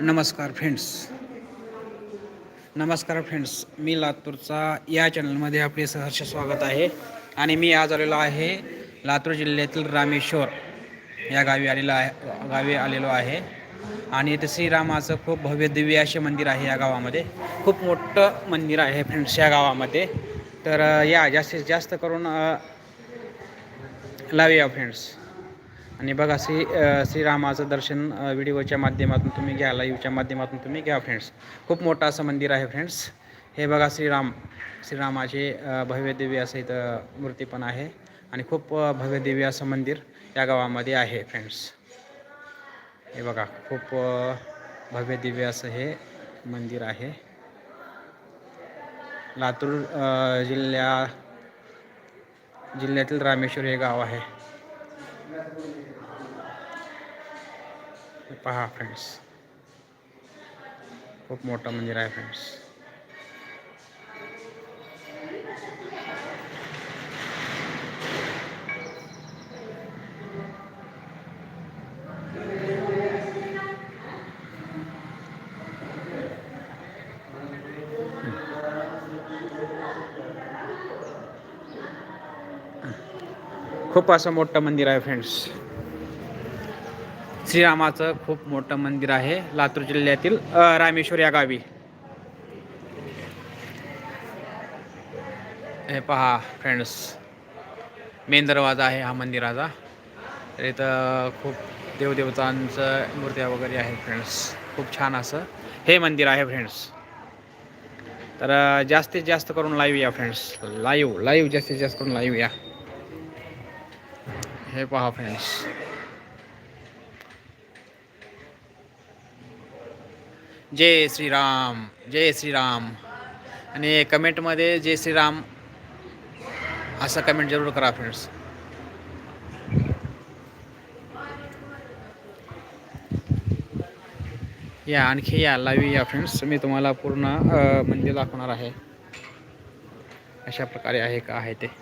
नमस्कार फ्रेंड्स. नमस्कार फ्रेंड्स. मी लातूरचा या चॅनलमध्ये आपले सहर्ष स्वागत आहे. आणि मी आज आलेलो आहे लातूर जिल्ह्यातील रामेश्वर या गावी आलेलो आहे गावी आलेलो आहे. आणि इथे श्रीरामाचं खूप भव्य दिव्य असे मंदिर आहे या गावामध्ये. खूप मोठं मंदिर आहे फ्रेंड्स या गावामध्ये. तर या जास्तीत जास्त करून लावूया फ्रेंड्स. आणि बघा श्री श्रीरामाचं दर्शन व्हिडिओच्या माध्यमातून तुम्ही घ्या लाईव्हच्या माध्यमातून तुम्ही घ्या फ्रेंड्स खूप मोठं असं मंदिर आहे फ्रेंड्स हे बघा श्रीराम श्रीरामाचे भव्यदेवी असं इथं मूर्ती पण आहे. आणि खूप भव्यदेवी असं मंदिर या गावामध्ये आहे फ्रेंड्स हे बघा खूप भव्यदिव्य असं हे मंदिर आहे. लातूर जिल्ह्या जिल्ह्यातील रामेश्वर हे गाव आहे. पहा फ्रेंड्स खूप मोठं मंदिर आहे फ्रेंड्स खूप असं मोठं मंदिर आहे फ्रेंड्स श्रीरामाचं खूप मोठं मंदिर आहे लातूर जिल्ह्यातील रामेश्वर या गावी. हे पहा फ्रेंड्स मेन दरवाजा आहे हा मंदिराचा. तर इथं खूप देवदेवतांचं मूर्त्या वगैरे आहेत फ्रेंड्स खूप छान असं हे मंदिर आहे फ्रेंड्स तर जास्तीत जास्त करून लाईव्ह या फ्रेंड्स लाईव्ह लाईव्ह जास्तीत जास्त करून लाईव्ह या. हे पहा फ्रेंड्स जय श्रीराम जय श्रीराम. आणि कमेंटमध्ये जय श्रीराम असं कमेंट जरूर करा फ्रेंड्स या आणखी या लावी या फ्रेंड्स मी तुम्हाला पूर्ण मंदिर दाखवणार आहे. अशा प्रकारे आहे का आहे ते.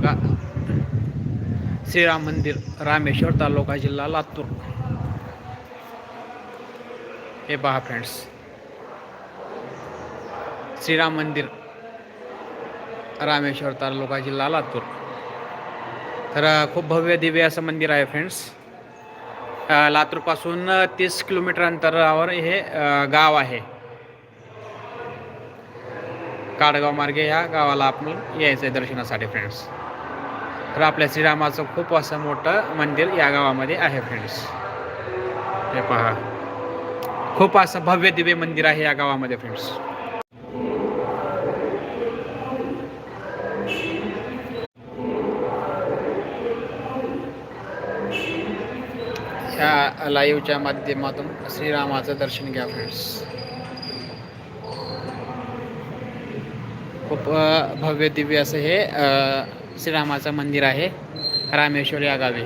बघा. श्रीराम मंदिर रामेश्वर तालुका जिल्हा लातूर. हे पहा फ्रेंड्स श्रीराम मंदिर रामेश्वर तालुका जिल्हा लातूर. तर खूप भव्य दिव्य असं मंदिर आहे फ्रेंड्स लातूरपासून तीस किलोमीटर अंतरावर हे गाव आहे. काडगाव मार्गे ह्या गावाला आपण यायचं आहे दर्शनासाठी फ्रेंड्स तर आपल्या श्रीरामाचं खूप असं मोठं मंदिर या गावामध्ये आहे फ्रेंड्स हे पहा. खूप असं भव्य दिव्य मंदिर आहे या गावामध्ये फ्रेंड्स ह्या लाईव्हच्या माध्यमातून श्रीरामाचं दर्शन घ्या फ्रेंड्स खूप भव्य दिव्य असं हे श्रीरामाचं मंदिर आहे रामेश्वर या गावी.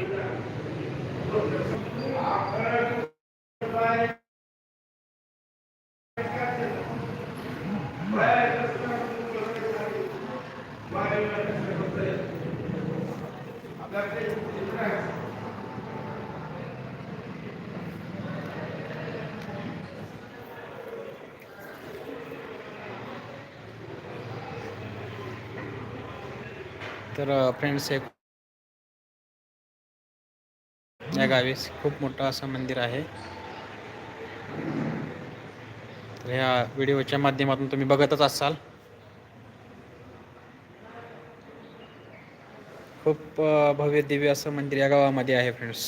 तर फ्रेंड्स हे या गावी खूप मोठं असं मंदिर आहे. तर ह्या व्हिडिओच्या माध्यमातून तुम्ही बघतच असाल. खूप भव्य दिव्य असं मंदिर या गावामध्ये आहे फ्रेंड्स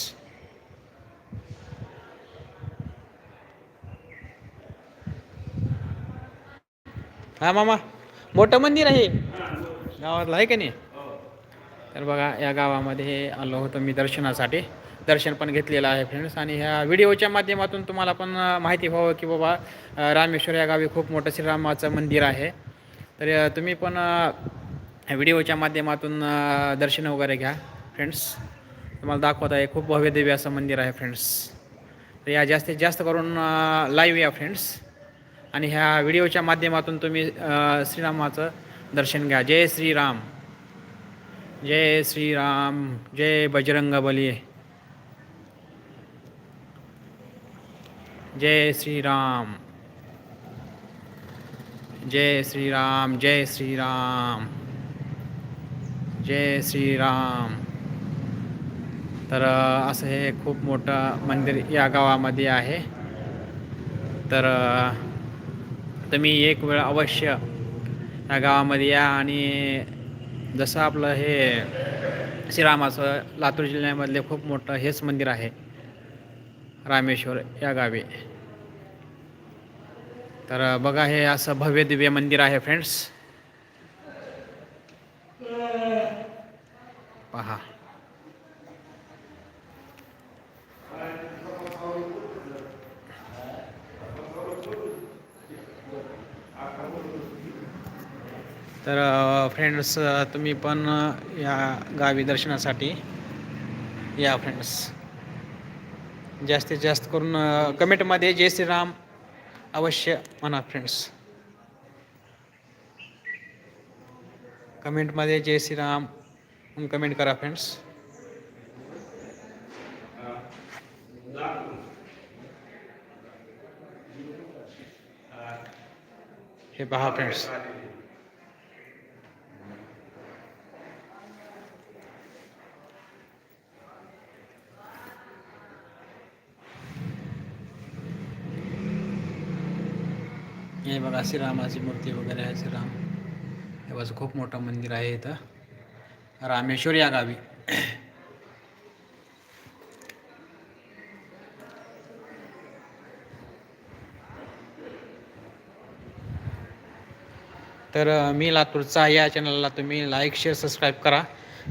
हा मामा मोठं मंदिर आहे. गावातलं आहे का नाही? तर बघा या गावामध्ये आलो होतो मी दर्शनासाठी. दर्शन पण घेतलेलं आहे फ्रेंड्स आणि ह्या व्हिडिओच्या माध्यमातून तुम्हाला पण माहिती व्हावं की बाबा रामेश्वर या गावी खूप मोठं श्रीरामाचं मंदिर आहे. तर तुम्ही पण व्हिडिओच्या माध्यमातून दर्शन वगैरे घ्या फ्रेंड्स तुम्हाला दाखवत आहे खूप भव्यदेवी असं मंदिर आहे फ्रेंड्स तर या जास्तीत जास्त करून लाईव्ह या फ्रेंड्स आणि ह्या व्हिडिओच्या माध्यमातून तुम्ही श्रीरामाचं दर्शन घ्या. जय श्रीराम. जय श्रीराम जय बजरंग बली जय श्रीराम। जय श्रीराम जय श्रीराम। जय श्रीराम। तर असं हे खूप मोठं मंदिर या गावामध्ये आहे. तर तुम्ही एक वेळ अवश्य या गावामध्ये या आणि जसं आपलं हे श्रीरामाचं लातूर जिल्ह्यामधले खूप मोठं हेच मंदिर आहे. रामेश्वर या गावी. तर बघा हे असं भव्य दिव्य मंदिर आहे फ्रेंड्स पहा. तर फ्रेंड्स तुम्ही पण या गावी दर्शनासाठी या फ्रेंड्स जास्तीत जास्त करून कमेंटमध्ये जय श्रीराम अवश्य म्हणा फ्रेंड्स कमेंटमध्ये जय श्रीराम म्हणून कमेंट करा फ्रेंड्स हे पहा फ्रेंड्स हे बघा श्रीरामाची मूर्ती वगैरे आहे श्रीराम. हे बघा खूप मोठं मंदिर आहे इथं. रामेश्वर या गावी. तर मी लातूरचा या चॅनलला तुम्ही लाईक शेअर सबस्क्राईब करा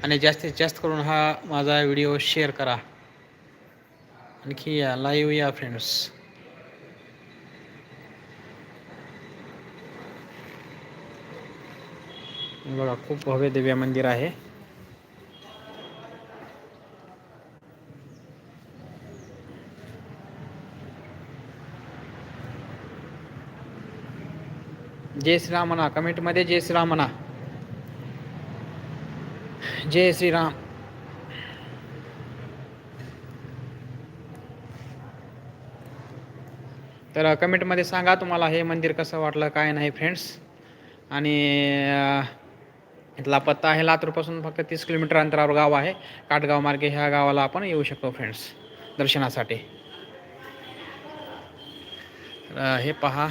आणि जास्तीत जास्त करून हा माझा व्हिडिओ शेअर करा. आणखी या लाईव्ह या फ्रेंड्स बघा खूप भव्य दिव्य मंदिर आहे. जय श्रीराम म्हणा कमेंटमध्ये जय श्रीराम म्हणा जय श्रीराम. तर कमेंटमध्ये सांगा तुम्हाला हे मंदिर कसं वाटलं काय नाही फ्रेंड्स आणि इथला पत्ता आहे लातूरपासून फक्त तीस किलोमीटर अंतरावर गाव आहे. काटगाव मार्गे ह्या गावाला आपण येऊ शकतो फ्रेंड्स दर्शनासाठी. हे पहा.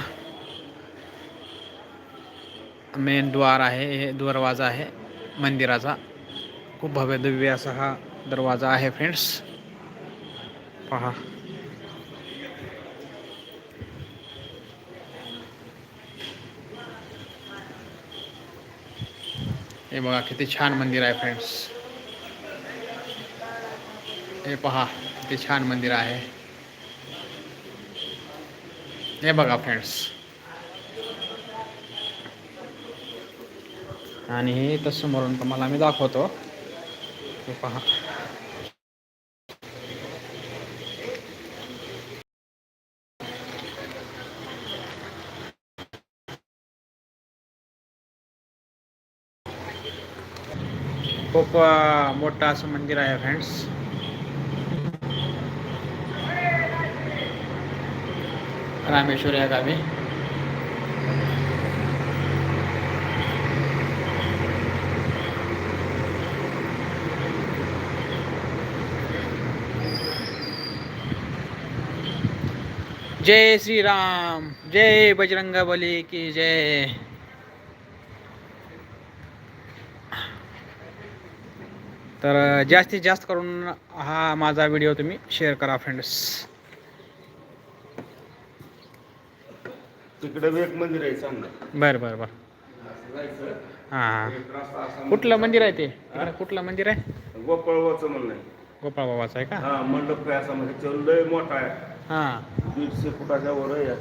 मेन द्वार आहे हे दरवाजा आहे मंदिराचा. खूप भव्य दिव्य असा हा दरवाजा आहे फ्रेंड्स पहा. हे बघा किती छान मंदिर आहे फ्रेंड्स हे पहा किती छान मंदिर आहे. हे बघा फ्रेंड्स आणि हे तसं समोरून तुम्हाला मी दाखवतो. हे पहा. अं, मोठं असं मंदिर आहे फ्रेंड्स रामेश्वर या गावी जय श्री राम जय बजरंग बली की जय। तर जास्तीत जास्त करून हा माझा व्हिडिओ तुम्ही शेअर करा फ्रेंड्स तिकडे एक मंदिर आहे चांगलं बरं बरं बरं. हां कुठलं मंदिर आहे ते? तिकडं कुठलं मंदिर आहे? गोपाळवाचं म्हणणं आहे. गोपाळ बाबाचं आहे का? हा मंडप काय असा म्हणजे लय मोठा आहे. हां. दीडशे फुटाच्या वर आहे.